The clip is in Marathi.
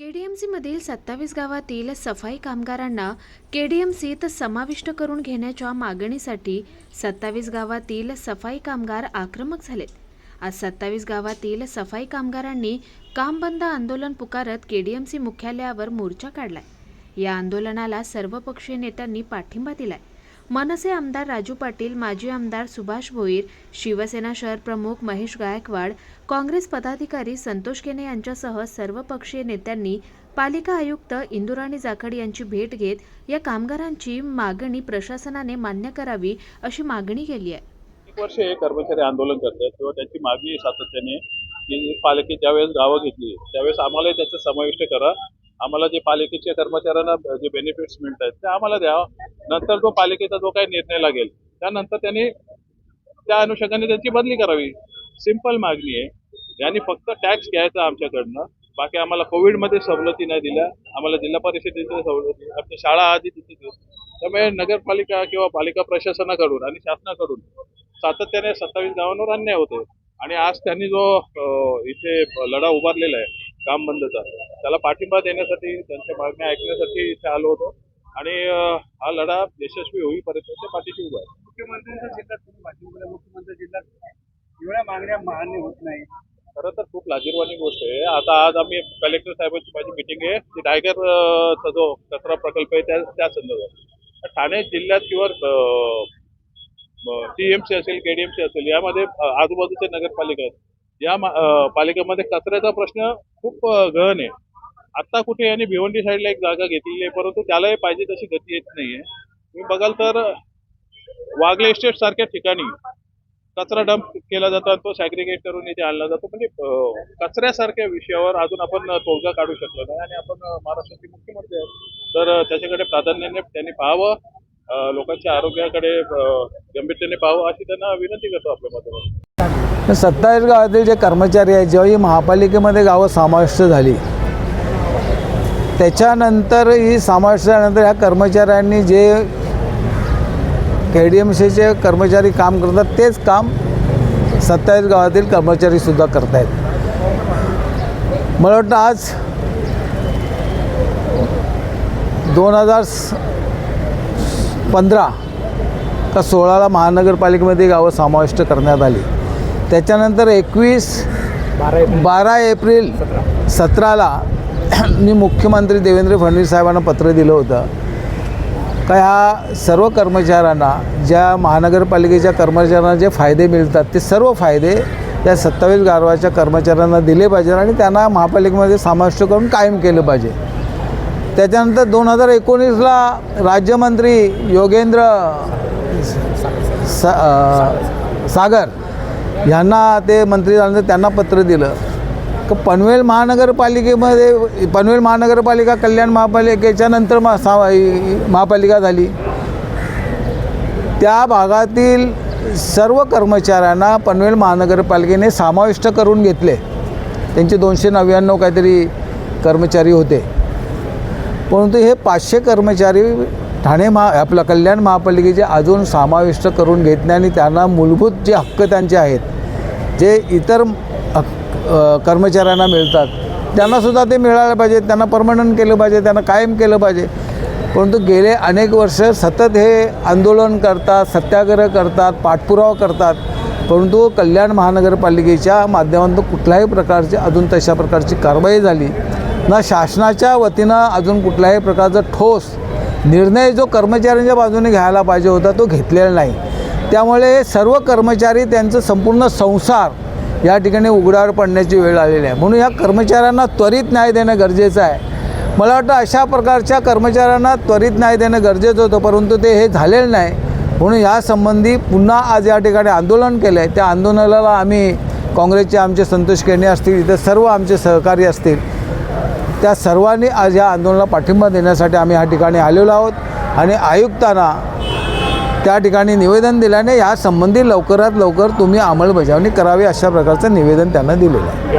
केडीएमसीमधील सत्तावीस गावातील सफाई कामगारांना केडीएमसीत समाविष्ट करून घेण्याच्या मागणीसाठी सत्तावीस गावातील सफाई कामगार आक्रमक झालेत. आज सत्तावीस गावातील सफाई कामगारांनी काम बंद आंदोलन पुकारत केडीएमसी मुख्यालयावर मोर्चा काढलाय. या आंदोलनाला सर्वपक्षीय नेत्यांनी पाठिंबा दिलाय. मनसे आमदार राजू पाटील माजी आमदार सुभाष भोईर शिवसेना शहर प्रमुख महेश गायकवाड काँग्रेस पदाधिकारी संतोष केने यांच्यासह सर्वपक्षीय नेत्यांनी पालिका आयुक्त इंदुराणी जाखड यांची भेट घेत या कामगारांची मागणी प्रशासनाने मान्य करावी अशी मागणी केली आहे. एक वर्ष हे कर्मचारी आंदोलन करतात किंवा त्यांची मागणी सातत्याने की पालिकेत ज्यावेळेस गावं घेतली त्यावेळेस आम्हालाही त्याचं समाविष्ट करा. आम्हाला जे पालिकेच्या कर्मचाऱ्यांना जे बेनिफिट्स मिळतात ते आम्हाला द्यावं नंतर जो पालिकेचा जो काही निर्णय लागेल त्यानंतर त्यांनी त्या अनुषंगाने त्यांची बदली करावी. सिंपल मागणी आहे. यांनी फक्त टॅक्स घ्यायचा आमच्याकडनं. बाकी आम्हाला कोविडमध्ये सवलती नाही दिल्या. आम्हाला जिल्हा परिषदेच्या सवलती आमच्या शाळा आधी तिथे त्यामुळे नगरपालिका किंवा पालिका प्रशासनाकडून आणि शासनाकडून सातत्याने सत्तावीस गावांवर अन्याय होतोय. आणि आज त्यांनी जो इथे लढा उभारलेला आहे काम बंदचा त्याला पाठिंबा देण्यासाठी त्यांच्या मागण्या ऐकण्यासाठी इथे आलो होतो. आणि हा लढा यशस्वी होईपर्यंत ते पाठीशी उभा आहे मुख्यमंत्र्यांच्या जिल्ह्यात तुम्ही पाठिंबा मुख्यमंत्री जिल्ह्यात एवढ्या मागण्या मान्य होत नाही. खरं तर खूप लाजीरवाणी गोष्ट आहे. आता आज आम्ही कलेक्टर साहेबांची माझी मिटिंग आहे. ती टायगर अं, चा जो कचरा प्रकल्प आहे त्या त्या संदर्भात. ठाणे जिल्ह्यात किंवा टीएमसी असेल केडीएमसी असेल यामध्ये अं, आजूबाजूच्या नगरपालिका आहेत. या पालिकेमध्ये कचऱ्याचा प्रश्न खूप गहन आहे. आता कुठे यांनी भिवंडी साईडला एक जागा घेतलेली आहे परंतु त्यालाही पाहिजे तशी गती येत नाहीये. तुम्ही बघाल तर वागले इस्टेट सारख्या ठिकाणी कचरा डंप केला जातो तो सॅग्रिगेट करून इथे आणला जातो. म्हणजे कचऱ्यासारख्या विषयावर अजून आपण तोडगा काढू शकलो नाही आणि आपण महाराष्ट्राचे मुख्यमंत्री आहेत. तर त्याच्याकडे प्राधान्याने त्यांनी पाहावं लोकांच्या आरोग्याकडे गंभीरतेने पाहावं अशी त्यांना विनंती करतो आपल्या माध्यमातून. सत्तावीस गावातील जे कर्मचारी आहेत जेव्हा ही महापालिकेमध्ये गावं समाविष्ट झाली त्याच्यानंतर ही समाविष्ट ह्या कर्मचाऱ्यांनी जे के डी एम सीचे कर्मचारी काम करतात तेच काम सत्तावीस गावातील कर्मचारीसुद्धा करत आहेत मला वाटतं आज दोन हजार पंधरा का सोळाला महानगरपालिकेमध्ये गावं समाविष्ट करण्यात आली. त्याच्यानंतर एकवीस बारा एप्रिल सतराला मी मुख्यमंत्री देवेंद्र फडणवीस साहेबांना पत्र दिलं होतं. का ह्या सर्व कर्मचाऱ्यांना ज्या महानगरपालिकेच्या कर्मचाऱ्यांना जे फायदे मिळतात ते सर्व फायदे या सत्तावीस गारवाच्या कर्मचाऱ्यांना दिले पाहिजे आणि त्यांना महापालिकेमध्ये समाविष्ट करून कायम केलं पाहिजे. त्याच्यानंतर दोन हजार एकोणीसला राज्यमंत्री योगेंद्र सा सागर यांना ते मंत्री झाल्यानंतर त्यांना पत्र दिलं. पनवेल महानगरपालिकेमध्ये पनवेल महानगरपालिका कल्याण महापालिकेच्या नंतर मा सा महापालिका झाली. त्या भागातील सर्व कर्मचाऱ्यांना पनवेल महानगरपालिकेने समाविष्ट करून घेतले. त्यांचे दोनशे नव्याण्णव काहीतरी कर्मचारी होते. परंतु हे पाचशे कर्मचारी ठाणे महा आपलं कल्याण महापालिकेचे अजून समाविष्ट करून घेत नाही आणि त्यांना मूलभूत जे हक्क त्यांचे आहेत जे इतर कर्मचाऱ्यांना मिळतात. त्यांनासुद्धा ते मिळायला पाहिजे त्यांना परमनंट केलं पाहिजे त्यांना कायम केलं पाहिजे. परंतु गेले अनेक वर्ष सतत हे आंदोलन करतात सत्याग्रह करतात पाठपुरावा करतात. परंतु कल्याण महानगरपालिकेच्या माध्यमातून कुठल्याही प्रकारची अजून तशा प्रकारची कारवाई झाली. ना शासनाच्या वतीनं अजून कुठल्याही प्रकारचा ठोस निर्णय जो कर्मचाऱ्यांच्या बाजूने घ्यायला पाहिजे होता तो घेतलेला नाही. त्यामुळे सर्व कर्मचारी त्यांचं संपूर्ण संसार या ठिकाणी उघड्यावर पडण्याची वेळ आलेली आहे. म्हणून या कर्मचाऱ्यांना त्वरित न्याय देणं गरजेचं आहे. मला वाटतं अशा प्रकारच्या कर्मचाऱ्यांना त्वरित न्याय देणं गरजेचं होतं परंतु ते हे झालेलं नाही. म्हणून यासंबंधी पुन्हा आज या ठिकाणी आंदोलन केलं आहे त्या आंदोलनाला आम्ही काँग्रेसचे आमचे संतोष केणे असतील इतर सर्व आमचे सहकारी असतील त्या सर्वांनी आज या आंदोलनाला पाठिंबा देण्यासाठी आम्ही या ठिकाणी आलेलो आहोत. आणि आयुक्तांना त्या ठिकाणी निवेदन दिल्याने या संबंधी लवकरात लवकर तुम्ही अंमलबजावणी करावी अशा प्रकारचं निवेदन त्यांना दिलेलं आहे.